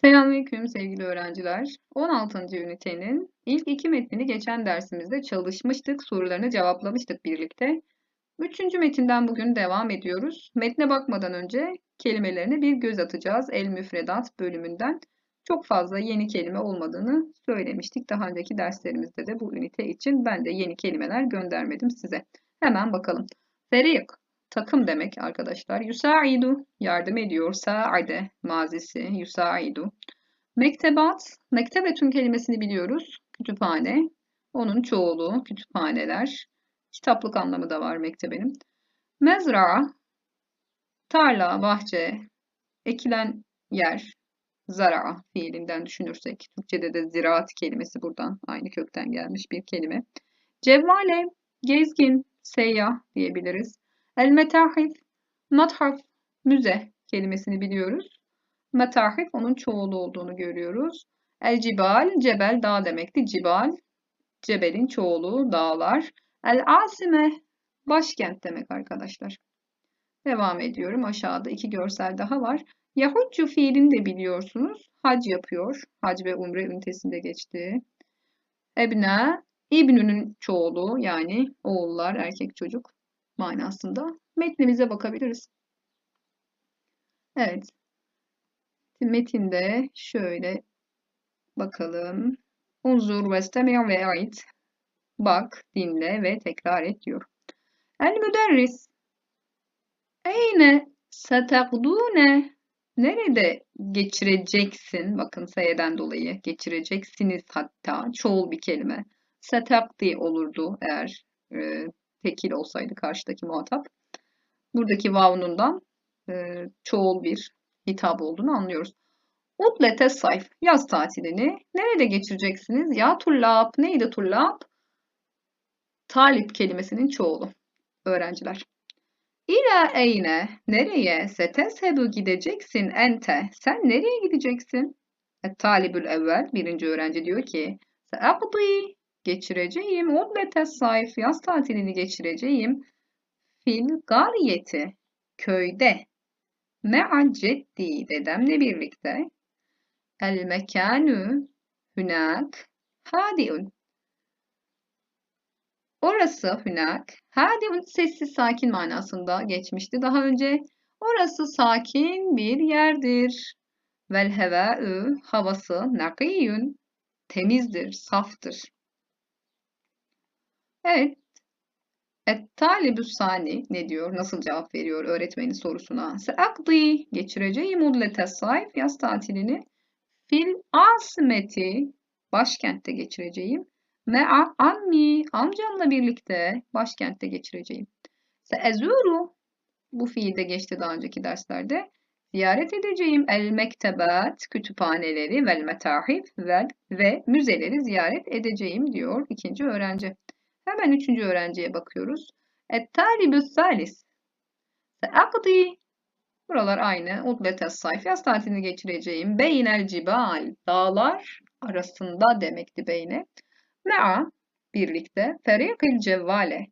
Selamünaleyküm sevgili öğrenciler. 16. ünitenin ilk iki metnini geçen dersimizde çalışmıştık. Sorularını cevaplamıştık birlikte. Üçüncü metinden bugün devam ediyoruz. Metne bakmadan önce kelimelerine bir göz atacağız. El müfredat bölümünden. Çok fazla yeni kelime olmadığını söylemiştik. Daha önceki derslerimizde de bu ünite için ben de yeni kelimeler göndermedim size. Hemen bakalım. Ferik, takım demek arkadaşlar. Yusaidu, yardım ediyor. Sa'ade, mazisi. Yusaidu. Mektebat, mektebetün kelimesini biliyoruz. Kütüphane. Onun çoğulu, kütüphaneler. Kitaplık anlamı da var mektebenin. Mezra, tarla, bahçe, ekilen yer. Zara fiilinden düşünürsek. Türkçede de ziraat kelimesi buradan aynı kökten gelmiş bir kelime. Cevvale, gezgin, seyyah diyebiliriz. El metahif, mathaf, müze kelimesini biliyoruz. Metahif onun çoğulu olduğunu görüyoruz. El cibal, cebel dağ demekti. Cibal, cebelin çoğulu, dağlar. El asime, başkent demek arkadaşlar. Devam ediyorum. Aşağıda iki görsel daha var. Yahudcu fiilini de biliyorsunuz. Hac yapıyor. Hac ve umre ünitesinde geçti. Ebne, İbnü'nün çoğulu yani oğullar, erkek çocuk manasında. Metnimize bakabiliriz. Evet. Metinde şöyle bakalım. Unzur ve stemi ve ait. Bak, dinle ve tekrar et diyor. El müderris. Eyne setekdune. Nerede geçireceksin? Bakın sayeden dolayı geçireceksiniz hatta. Çoğul bir kelime. Setekdi olurdu eğer e, tekil olsaydı karşıdaki muhatap. Buradaki vavnundan e, çoğul bir hitap olduğunu anlıyoruz. Utlete sayf yaz tatilini nerede geçireceksiniz? Ya tullab neydi tullab? Talip kelimesinin çoğulu öğrenciler. İla eyne nereye seteshebu gideceksin ente sen nereye gideceksin? Et talibül evvel birinci öğrenci diyor ki seakdi geçireceğim udlete sayf yaz tatilini geçireceğim fil gariyeti köyde me'a ceddi dedemle birlikte el mekanu hünak hadiun Orası hünak. Hadiun sessiz sakin manasında geçmişti. Daha önce orası sakin bir yerdir. Vel hevâ'ü havası nakiyun temizdir, saftır. Evet. Et talibü sani ne diyor? Nasıl cevap veriyor öğretmenin sorusuna? Seakdi geçireceğim udlete sayf yaz tatilini fil asmeti başkentte geçireceğim. Me'a ammi amcamla birlikte başkentte geçireceğim. Seezuru bu fiil de geçti daha önceki derslerde. Ziyaret edeceğim el mektebat kütüphaneleri vel metahif ve, ve müzeleri ziyaret edeceğim diyor ikinci öğrenci. Hemen üçüncü öğrenciye bakıyoruz. Et talibü salis. Seakdi. Buralar aynı. Udlete sayf. Yaz tatilini geçireceğim. Beynel cibal. Dağlar arasında demekti beyne. Mea birlikte. Ferikil cevvale.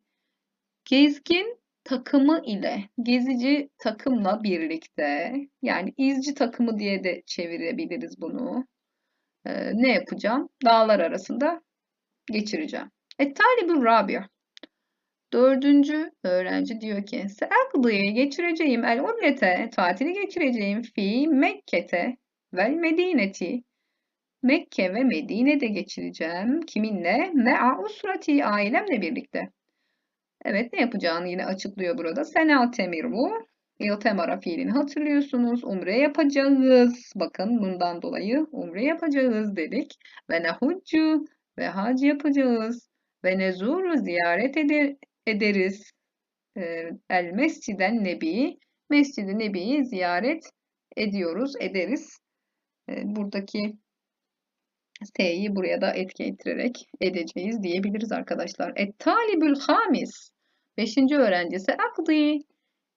Gezgin takımı ile, gezici takımla birlikte, yani izci takımı diye de çevirebiliriz bunu. Ee, ne yapacağım? Dağlar arasında geçireceğim. Et-talibur rabia. Dördüncü öğrenci diyor ki Seakdiye geçireceğim el umrete tatili geçireceğim fi Mekke'te vel Medineti Mekke ve Medine'de geçireceğim. Kiminle? Me'a usrati ailemle birlikte. Evet ne yapacağını yine açıklıyor burada. Sena temirvu. İltemara fiilini hatırlıyorsunuz. Umre yapacağız. Bakın bundan dolayı umre yapacağız dedik. Ve nehuccu ve hac yapacağız ve nezuru ziyaret eder, ederiz. Ee, El Mesciden Nebi, Mescid-i Nebi'yi ziyaret ediyoruz, ederiz. Ee, buradaki S'yi buraya da etki ettirerek edeceğiz diyebiliriz arkadaşlar. Et talibül hamis. Beşinci öğrencisi akdi.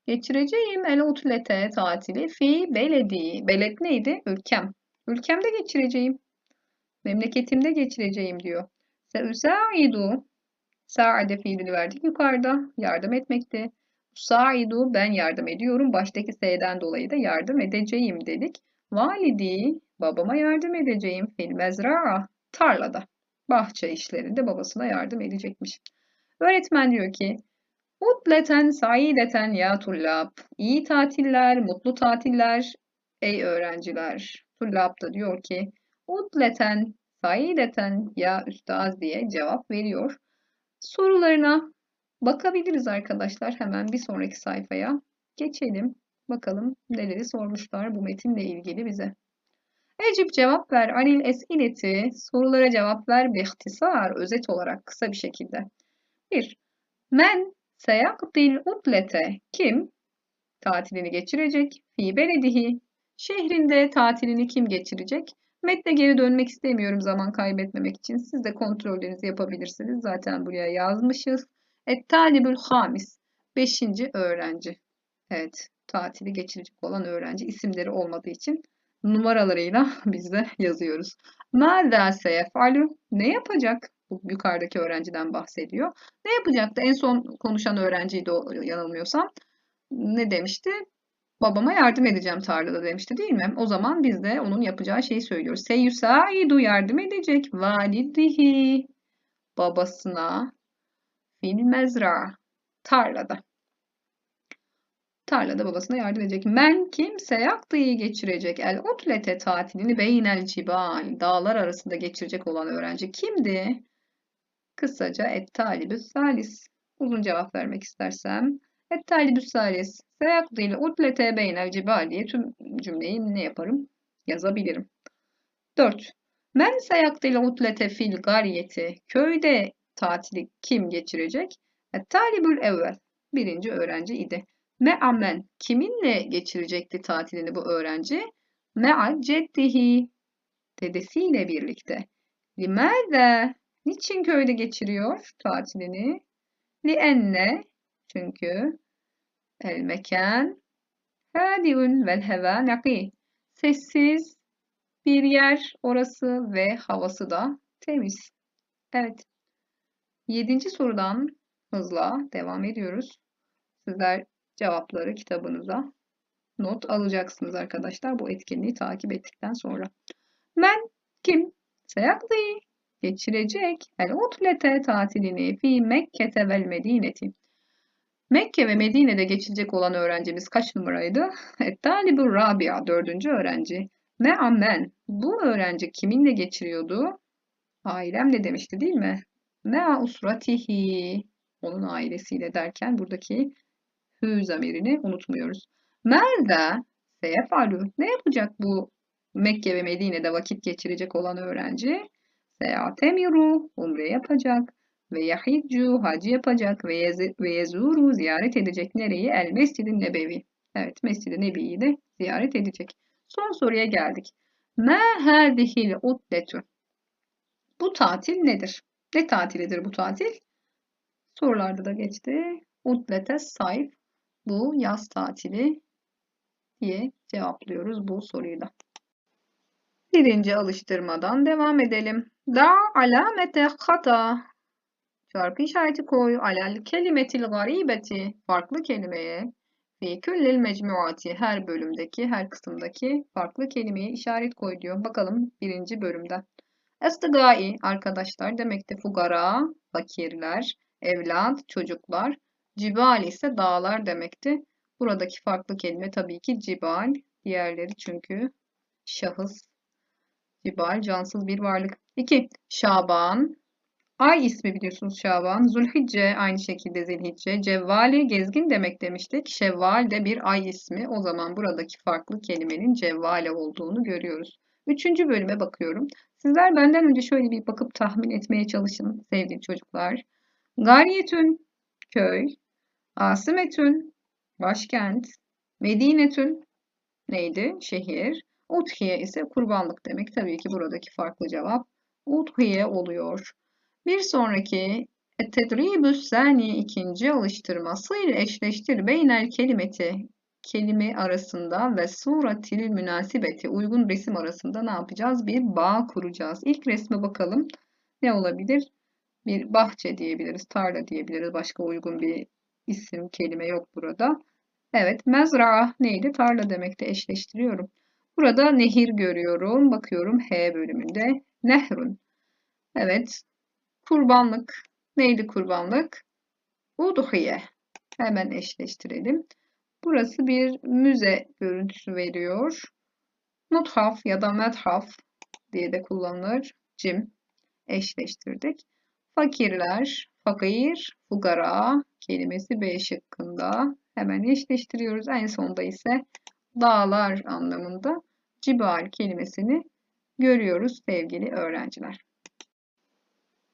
Geçireceğim el utlete tatili fi beledi. Beled neydi? Ülkem. Ülkemde geçireceğim. Memleketimde geçireceğim diyor. Seusaidu Sa'ade fiilini verdik yukarıda. Yardım etmekte. Saidu ben yardım ediyorum. Baştaki S'den dolayı da yardım edeceğim dedik. Validi Babama yardım edeceğim. Fil mezraa. Tarlada. Bahçe işlerinde babasına yardım edecekmiş. Öğretmen diyor ki Mutleten saideten ya tullab. İyi tatiller, mutlu tatiller ey öğrenciler. Tullab da diyor ki Mutleten saideten ya üstaz diye cevap veriyor. Sorularına bakabiliriz arkadaşlar. Hemen bir sonraki sayfaya geçelim. Bakalım neleri sormuşlar bu metinle ilgili bize. Ecip cevap ver. Anil esileti. Sorulara cevap ver. Bihtisar. Özet olarak kısa bir şekilde. 1. Men seyakdil utlete. Kim? Tatilini geçirecek. Fi beledihi. Şehrinde tatilini kim geçirecek? Metne geri dönmek istemiyorum zaman kaybetmemek için. Siz de kontrollerinizi yapabilirsiniz. Zaten buraya yazmışız. Et talibül hamis. Beşinci öğrenci. Evet, tatili geçirecek olan öğrenci isimleri olmadığı için numaralarıyla biz de yazıyoruz. Mâzâ seyefalu? Ne yapacak? Bu yukarıdaki öğrenciden bahsediyor. Ne yapacaktı? En son konuşan öğrenciydi o yanılmıyorsam. Ne demişti? Babama yardım edeceğim tarlada demişti değil mi? O zaman biz de onun yapacağı şeyi söylüyoruz. Seyyusaidu yardım edecek. Validihi babasına fil mezra tarlada. Tarlada babasına yardım edecek. Men kimse yaktıyı geçirecek. El utlete tatilini beynel cibal. Dağlar arasında geçirecek olan öğrenci kimdi? Kısaca et talibüs salis. Uzun cevap vermek istersem. Et talibüs salis. Seyaktıyla utlete beynel cibal diye tüm cümleyi ne yaparım? Yazabilirim. 4. Men seyaktıyla utlete fil gariyeti. Köyde tatili kim geçirecek? Et talibül evvel. Birinci öğrenci idi. Me'amen. Kiminle geçirecekti tatilini bu öğrenci? Me'a ceddihi. Dedesiyle birlikte. Limâze. Niçin köyde geçiriyor tatilini? Lienne. Çünkü el mekan hadiun vel heva naki. Sessiz bir yer orası ve havası da temiz. Evet. Yedinci sorudan hızla devam ediyoruz. Sizler cevapları kitabınıza not alacaksınız arkadaşlar bu etkinliği takip ettikten sonra. Men kim? Seyaklı geçirecek el utlete tatilini fi Mekke'te vel Medineti. Mekke ve Medine'de geçirecek olan öğrencimiz kaç numaraydı? Talibur Rabia, dördüncü öğrenci. Me ammen. Bu öğrenci kiminle geçiriyordu? Ailemle demişti değil mi? Mea usratihi. Onun ailesiyle derken buradaki hü zamirini unutmuyoruz. Merda seyefalu. Ne yapacak bu Mekke ve Medine'de vakit geçirecek olan öğrenci? Seyatemiru. Umre yapacak. Ve yahiccu. Hacı yapacak. Ve, yez ve yezuru. Ziyaret edecek. Nereyi? El Mescid-i Nebevi. Evet Mescid-i de ziyaret edecek. Son soruya geldik. Ma hadihil utletu. Bu tatil nedir? Ne tatilidir bu tatil? Sorularda da geçti. Utlete sayf bu yaz tatili diye cevaplıyoruz bu soruyu da. Birinci alıştırmadan devam edelim. Da alamete hata. Çarpı işareti koy. Alel kelimetil garibeti. Farklı kelimeye. Fi küllil mecmuati. Her bölümdeki, her kısımdaki farklı kelimeye işaret koy diyor. Bakalım birinci bölümden. Estıgai arkadaşlar demekte fugara, fakirler, evlat, çocuklar. Cibal ise dağlar demekti. Buradaki farklı kelime tabii ki cibal. Diğerleri çünkü şahıs. Cibal cansız bir varlık. 2. Şaban. Ay ismi biliyorsunuz Şaban. Zulhicce aynı şekilde Zilhicce. Cevvali gezgin demek demiştik. Şevval de bir ay ismi. O zaman buradaki farklı kelimenin cevvale olduğunu görüyoruz. Üçüncü bölüme bakıyorum. Sizler benden önce şöyle bir bakıp tahmin etmeye çalışın sevgili çocuklar. Garyetün köy, Asimetün başkent, Medinetün neydi? Şehir. Udhiye ise kurbanlık demek. Tabii ki buradaki farklı cevap Udhiye oluyor. Bir sonraki Tedribüs sani ikinci alıştırması ile eşleştir beynel kelimeti kelime arasında ve suratil münasibeti uygun resim arasında ne yapacağız? Bir bağ kuracağız. İlk resme bakalım. Ne olabilir? Bir bahçe diyebiliriz, tarla diyebiliriz. Başka uygun bir isim, kelime yok burada. Evet, mezra neydi? Tarla demekte eşleştiriyorum. Burada nehir görüyorum. Bakıyorum H bölümünde. Nehrun. Evet. Kurbanlık. Neydi kurbanlık? Udhiye. Hemen eşleştirelim. Burası bir müze görüntüsü veriyor. Muthaf ya da methaf diye de kullanılır. Cim eşleştirdik. Fakirler, fakir, fugara kelimesi B şıkkında. Hemen eşleştiriyoruz. En sonda ise dağlar anlamında cibal kelimesini görüyoruz sevgili öğrenciler.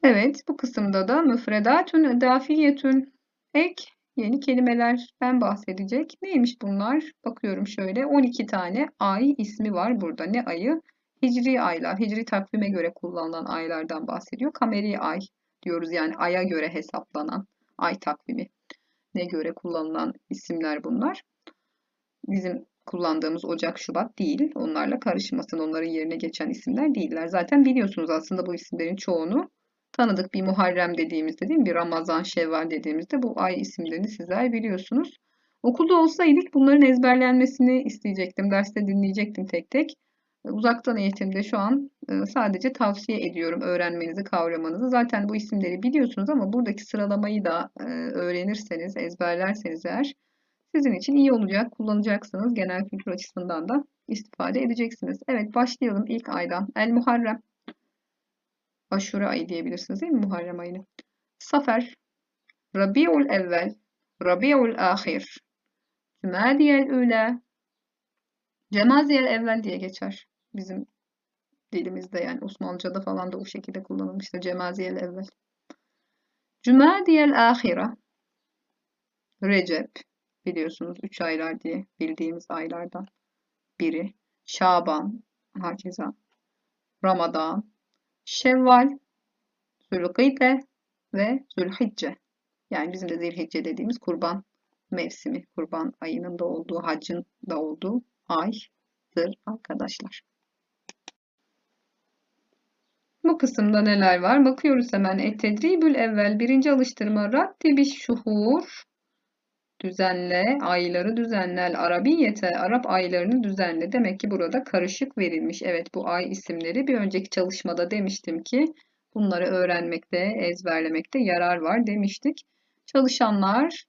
Evet bu kısımda da müfredatun edafiyetün ek yeni kelimelerden bahsedecek. Neymiş bunlar? Bakıyorum şöyle 12 tane ay ismi var burada. Ne ayı? Hicri aylar, hicri takvime göre kullanılan aylardan bahsediyor. Kameri ay diyoruz yani aya göre hesaplanan ay takvimi ne göre kullanılan isimler bunlar. Bizim kullandığımız Ocak, Şubat değil. Onlarla karışmasın. Onların yerine geçen isimler değiller. Zaten biliyorsunuz aslında bu isimlerin çoğunu tanıdık. Bir Muharrem dediğimizde değil mi? Bir Ramazan, Şevval dediğimizde bu ay isimlerini sizler biliyorsunuz. Okulda olsaydık bunların ezberlenmesini isteyecektim. Derste dinleyecektim tek tek. Uzaktan eğitimde şu an e, sadece tavsiye ediyorum öğrenmenizi, kavramanızı. Zaten bu isimleri biliyorsunuz ama buradaki sıralamayı da e, öğrenirseniz, ezberlerseniz eğer sizin için iyi olacak, kullanacaksınız. Genel kültür açısından da istifade edeceksiniz. Evet başlayalım ilk aydan. El Muharrem. Aşure ayı diyebilirsiniz değil mi Muharrem ayını? Safer. Rabi'ul evvel. Rabi'ul ahir. Cümadiyel üle. Cemaziyel evvel diye geçer. Bizim dilimizde yani Osmanlıca'da falan da o şekilde kullanılmıştır. Cemaziyel evvel. Cümadiyel ahira. Recep biliyorsunuz 3 aylar diye bildiğimiz aylardan biri. Şaban, hakeza. Ramazan, Şevval, Zülkıde ve Zülhicce. Yani bizim de Zilhicce dediğimiz kurban mevsimi, kurban ayının da olduğu, haccın da olduğu aydır arkadaşlar. Bu kısımda neler var? Bakıyoruz hemen. Et-tedribül evvel birinci alıştırma. Rattibiş şuhur düzenle, ayları düzenle, Arabiyete, Arap aylarını düzenle. Demek ki burada karışık verilmiş. Evet bu ay isimleri bir önceki çalışmada demiştim ki bunları öğrenmekte, ezberlemekte yarar var demiştik. Çalışanlar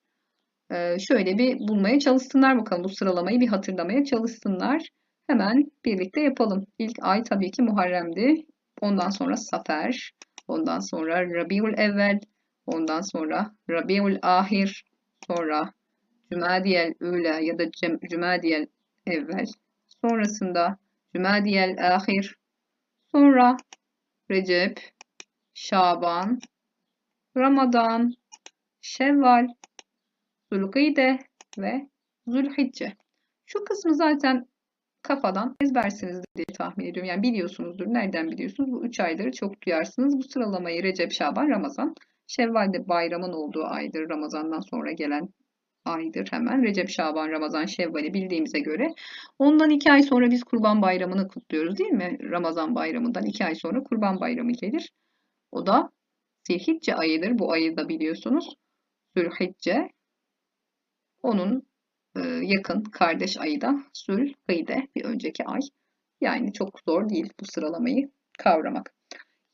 e, şöyle bir bulmaya çalışsınlar bakalım. Bu sıralamayı bir hatırlamaya çalışsınlar. Hemen birlikte yapalım. İlk ay tabii ki Muharrem'di. Ondan sonra Safer, ondan sonra Rabiul Evvel, ondan sonra Rabiul Ahir, sonra Cümadiyel Üla ya da Cümadiyel Evvel, sonrasında Cümadiyel Ahir, sonra Recep, Şaban, Ramazan, Şevval, Zulkide ve Zulhicce. Şu kısmı zaten kafadan ezbersiniz diye tahmin ediyorum. Yani biliyorsunuzdur. Nereden biliyorsunuz? Bu üç ayları çok duyarsınız. Bu sıralamayı Recep, Şaban, Ramazan. Şevval de bayramın olduğu aydır. Ramazan'dan sonra gelen aydır hemen. Recep, Şaban, Ramazan, Şevval'i bildiğimize göre. Ondan iki ay sonra biz Kurban Bayramı'nı kutluyoruz değil mi? Ramazan Bayramı'ndan iki ay sonra Kurban Bayramı gelir. O da Zilhicce ayıdır. Bu ayı da biliyorsunuz. Zülhicce. Onun e, yakın kardeş ayı da Zülhıyde bir önceki ay. Yani çok zor değil bu sıralamayı kavramak.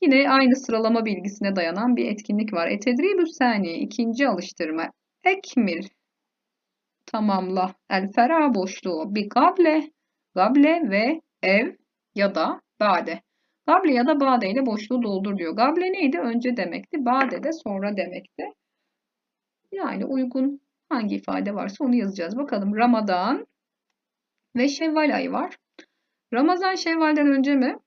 Yine aynı sıralama bilgisine dayanan bir etkinlik var. Etedribü sani ikinci alıştırma. Ekmil tamamla. El fera boşluğu bir gable, gable ve ev ya da bade. Gable ya da bade ile boşluğu doldur diyor. Gable neydi? Önce demekti. Bade de sonra demekti. Yani uygun hangi ifade varsa onu yazacağız. Bakalım Ramazan ve Şevval ayı var. Ramazan Şevval'den önce mi?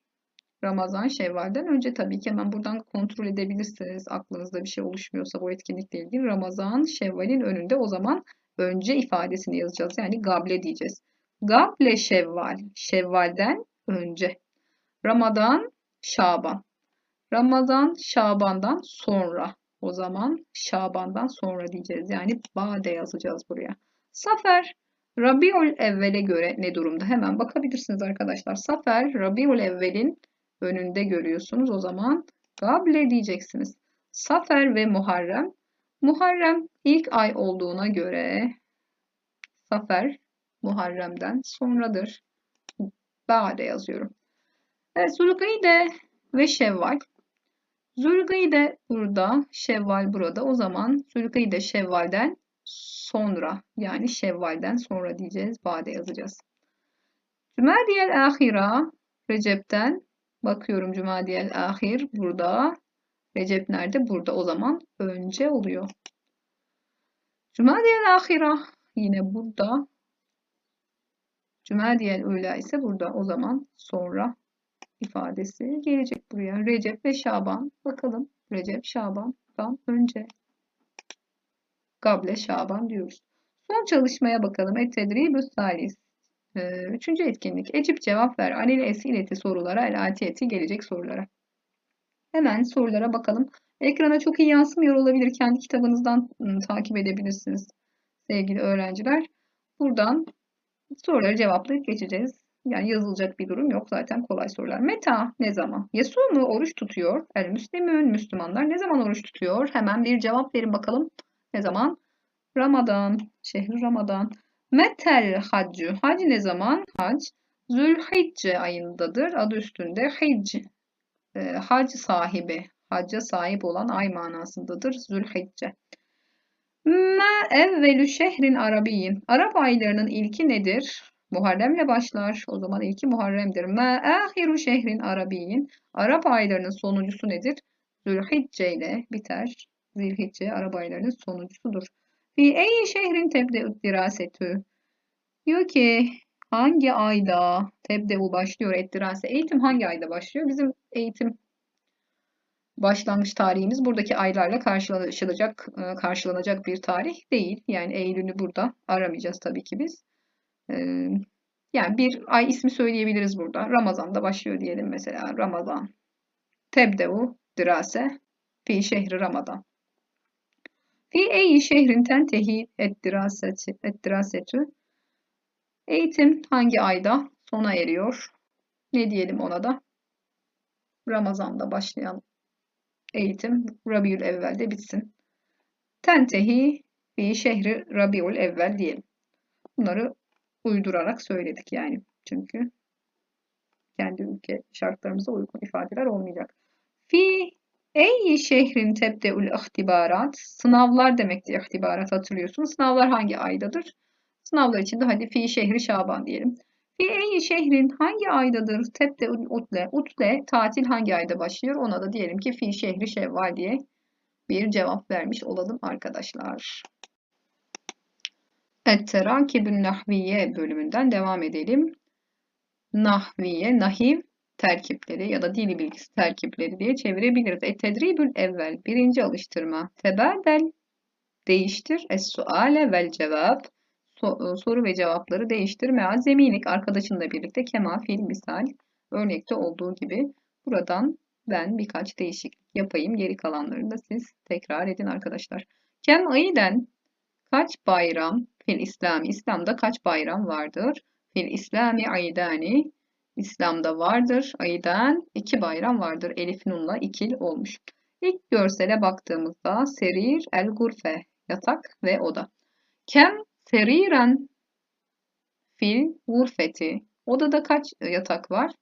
Ramazan Şevval'den önce tabii ki hemen buradan kontrol edebilirsiniz. Aklınızda bir şey oluşmuyorsa bu etkinlikle ilgili Ramazan Şevval'in önünde o zaman önce ifadesini yazacağız. Yani gable diyeceğiz. Gable Şevval. Şevval'den önce. Ramazan Şaban. Ramazan Şaban'dan sonra. O zaman Şaban'dan sonra diyeceğiz. Yani Bade yazacağız buraya. Safer Rabiul Evvel'e göre ne durumda? Hemen bakabilirsiniz arkadaşlar. Safer Rabiul Evvel'in önünde görüyorsunuz. O zaman Gable diyeceksiniz. Safer ve Muharrem. Muharrem ilk ay olduğuna göre Safer Muharrem'den sonradır. Ba'de yazıyorum. Evet, Zulgıyde ve Şevval. Zulgıyde burada, Şevval burada. O zaman Zulgıyde Şevval'den sonra yani Şevval'den sonra diyeceğiz. Ba'de yazacağız. Cümadiyel ahira Recep'ten bakıyorum Cümadiyel ahir burada. Recep nerede? Burada. O zaman önce oluyor. Cümadiyel ahira yine burada. Cümadiyel ula ise burada. O zaman sonra ifadesi gelecek buraya. Recep ve Şaban. Bakalım. Recep, Şaban'dan önce. Gable, Şaban diyoruz. Son çalışmaya bakalım. Et-tedribü salis. Ee, üçüncü etkinlik. Ecip cevap ver. Anil esileti sorulara, el atiyeti gelecek sorulara. Hemen sorulara bakalım. Ekrana çok iyi yansımıyor olabilir. Kendi kitabınızdan ıı, takip edebilirsiniz sevgili öğrenciler. Buradan soruları cevaplayıp geçeceğiz. Yani yazılacak bir durum yok. Zaten kolay sorular. Meta ne zaman? Yesu mu oruç tutuyor? El Müslümün Müslümanlar ne zaman oruç tutuyor? Hemen bir cevap verin bakalım. Ne zaman? Ramazan. Şehri Ramazan. Metel haccü. Hac ne zaman? Hac. Zülhicce ayındadır. Adı üstünde. Hicc. E, hac sahibi. Hacca sahip olan ay manasındadır. Zülhicce. Ma evvelü şehrin arabiyin. Arap aylarının ilki nedir? Muharremle başlar. O zaman ilki Muharrem'dir. Ma ahiru şehrin arabiyin. Arap aylarının sonuncusu nedir? Zülhicce ile biter. Zilhicce Arap aylarının sonuncusudur. Fi ey şehrin tebde'u dirasetü. Diyor ki hangi ayda tebde'u başlıyor ettirase? Eğitim hangi ayda başlıyor? Bizim eğitim başlangıç tarihimiz buradaki aylarla karşılaşılacak, e, karşılanacak bir tarih değil. Yani Eylül'ü burada aramayacağız tabii ki biz. E, yani bir ay ismi söyleyebiliriz burada. Ramazan'da başlıyor diyelim mesela. Ramazan. Tebde'u dirase fi şehri Ramazan. Fi eyi şehrin tentehi ettirasetü. Eğitim hangi ayda sona eriyor? Ne diyelim ona da? Ramazan'da başlayan eğitim Rabiül Evvel'de bitsin. Tentehi fi şehri Rabiül Evvel diyelim. Bunları uydurarak söyledik yani. Çünkü kendi ülke şartlarımıza uygun ifadeler olmayacak. Fi Ey şehrin tebdeül ihtibarat. Sınavlar demekti ihtibarat hatırlıyorsunuz. Sınavlar hangi aydadır? Sınavlar için de hadi fi şehri Şaban diyelim. Fi ey şehrin hangi aydadır? Tebdeül utle. Utle tatil hangi ayda başlıyor? Ona da diyelim ki fi şehri Şevval diye bir cevap vermiş olalım arkadaşlar. Et-terakibün nahviye bölümünden devam edelim. Nahviye, nahiv terkipleri ya da dili bilgisi terkipleri diye çevirebiliriz. Et-tedribül evvel birinci alıştırma. Tebadel değiştir. Es-suale vel cevap so soru ve cevapları değiştir. Mea zeminik arkadaşınla birlikte kema fiil misal örnekte olduğu gibi buradan ben birkaç değişiklik yapayım. Geri kalanlarını da siz tekrar edin arkadaşlar. Kem ayiden kaç bayram fil İslami İslam'da kaç bayram vardır? Fil İslami aydani İslam'da vardır. Aydan iki bayram vardır. Elif nunla ikil olmuş. İlk görsele baktığımızda serir el gurfe yatak ve oda. Kem seriren fil gurfeti. Odada kaç yatak var?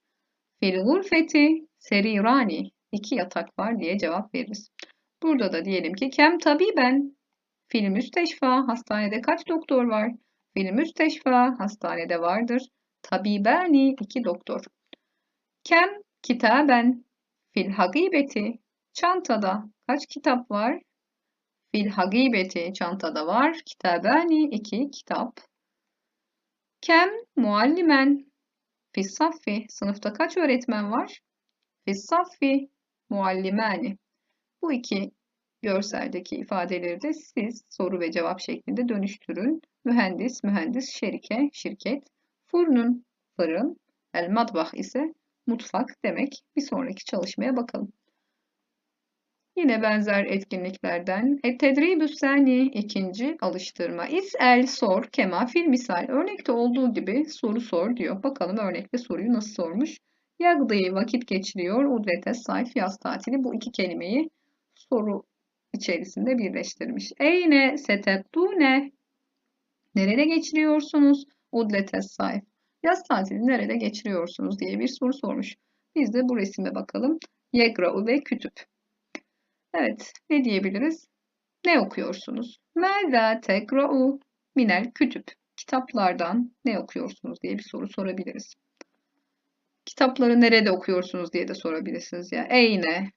Fil gurfeti serirani. iki yatak var diye cevap veririz. Burada da diyelim ki kem tabiben fil müsteşfa hastanede kaç doktor var? Fil müsteşfa hastanede vardır. Tabibani iki doktor. Kem kitaben fil hagibeti çantada kaç kitap var? Fil hagibeti çantada var. Kitabani iki kitap. Kem muallimen fis saffi sınıfta kaç öğretmen var? Fis saffi muallimani. Bu iki görseldeki ifadeleri de siz soru ve cevap şeklinde dönüştürün. Mühendis, mühendis, şerike, şirket. Furnun fırın, el madbah ise mutfak demek. Bir sonraki çalışmaya bakalım. Yine benzer etkinliklerden. Et tedribü sani ikinci alıştırma. el sor kema fil misal. Örnekte olduğu gibi soru sor diyor. Bakalım örnekte soruyu nasıl sormuş. Yagdıyı vakit geçiriyor. Udvete sayf yaz tatili. Bu iki kelimeyi soru içerisinde birleştirmiş. Eyne setettune. Nerede geçiriyorsunuz? Udlete sayf. Yaz tatili nerede geçiriyorsunuz diye bir soru sormuş. Biz de bu resime bakalım. Yegra'u ve kütüp. Evet, ne diyebiliriz? Ne okuyorsunuz? Mâzâ tegra'u minel kütüp. Kitaplardan ne okuyorsunuz diye bir soru sorabiliriz. Kitapları nerede okuyorsunuz diye de sorabilirsiniz ya. Eyne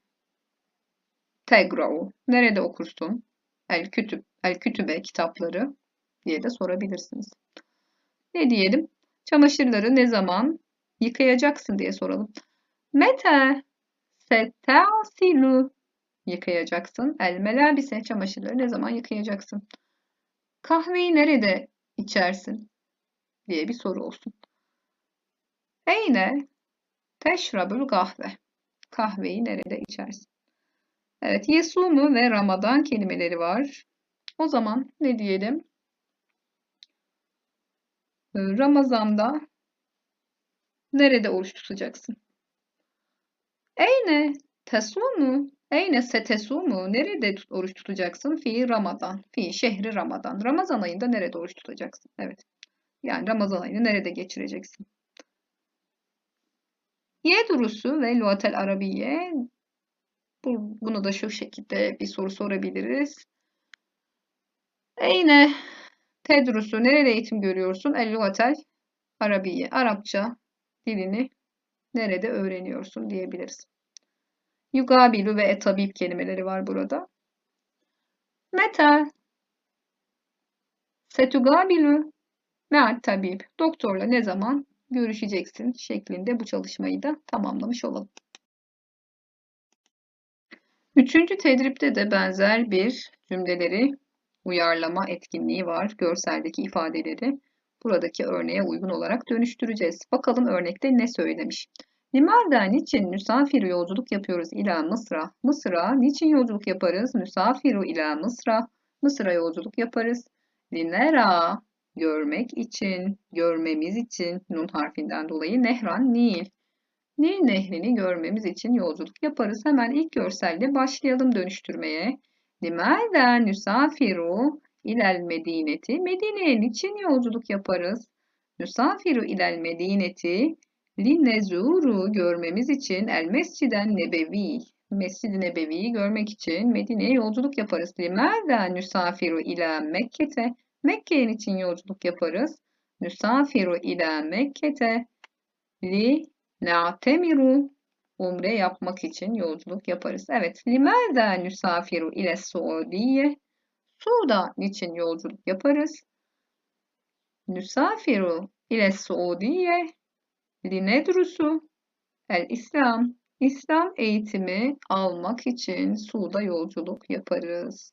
tegra'u. Nerede okursun? El kütüp, el kütübe kitapları diye de sorabilirsiniz. Ne diyelim? Çamaşırları ne zaman yıkayacaksın diye soralım. Mete setasilu yıkayacaksın. El melabise çamaşırları ne zaman yıkayacaksın? Kahveyi nerede içersin? diye bir soru olsun. Eyne teşrabül kahve. Kahveyi nerede içersin? Evet, Yesumu ve Ramazan kelimeleri var. O zaman ne diyelim? Ramazan'da nerede oruç tutacaksın? Eyne tesumu? Eyne setesumu? Nerede oruç tutacaksın? Fi Ramazan. Fi şehri Ramazan. Ramazan ayında nerede oruç tutacaksın? Evet. Yani Ramazan ayını nerede geçireceksin? Yedrusu ve Luatel Arabiye bunu da şu şekilde bir soru sorabiliriz. Eyne tedrusu nerede eğitim görüyorsun? El Luatel Arabiye. Arapça dilini nerede öğreniyorsun diyebiliriz. Yugabilu ve etabib kelimeleri var burada. Meta setugabilu me'at tabib. Doktorla ne zaman görüşeceksin şeklinde bu çalışmayı da tamamlamış olalım. Üçüncü tedripte de benzer bir cümleleri uyarlama etkinliği var. Görseldeki ifadeleri buradaki örneğe uygun olarak dönüştüreceğiz. Bakalım örnekte ne söylemiş. Limarda niçin müsafiru yolculuk yapıyoruz ila Mısır'a? Mısır'a niçin yolculuk yaparız? Müsafiru ila Mısır'a. Mısır'a yolculuk yaparız. Linera görmek için, görmemiz için nun harfinden dolayı Nehran Nil. Nil nehrini görmemiz için yolculuk yaparız. Hemen ilk görselle başlayalım dönüştürmeye. Limâzâ nüsafiru ilel medineti. Medine'ye niçin yolculuk yaparız? Nüsafiru ilel medineti linnezuru görmemiz için el mesciden nebevi. Mescid-i Nebevi'yi görmek için Medine'ye yolculuk yaparız. Limâzâ nüsafiru ila Mekke'te. Mekke'nin için yolculuk yaparız. Nüsafiru ila Mekke'te li na'temiru umre yapmak için yolculuk yaparız. Evet, limâzâ nüsafiru ile Suudiye Suud'a için yolculuk yaparız. Nüsafiru ile Suudiye linedrusu el İslam İslam eğitimi almak için Suud'a yolculuk yaparız.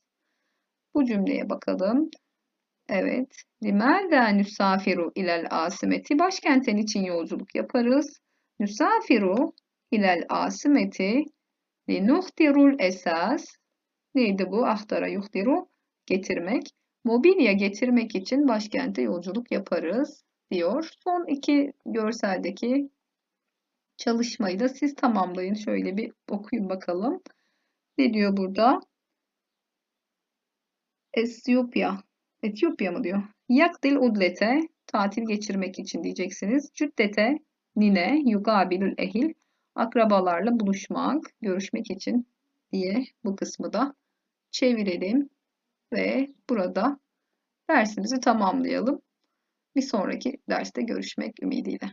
Bu cümleye bakalım. Evet. Limâzâ nüsafiru ilel asimeti. Başkentin için yolculuk yaparız. Nüsafiru ilel asimeti linuhtirul esas. Neydi bu? Ahtara yuhtiru. Getirmek. Mobilya getirmek için başkente yolculuk yaparız diyor. Son iki görseldeki çalışmayı da siz tamamlayın. Şöyle bir okuyun bakalım. Ne diyor burada? Etiyopya. Etiyopya mı diyor? Yakdil udlete tatil geçirmek için diyeceksiniz. Cüddete nine yugabilül ehil akrabalarla buluşmak, görüşmek için diye bu kısmı da çevirelim ve burada dersimizi tamamlayalım. Bir sonraki derste görüşmek ümidiyle.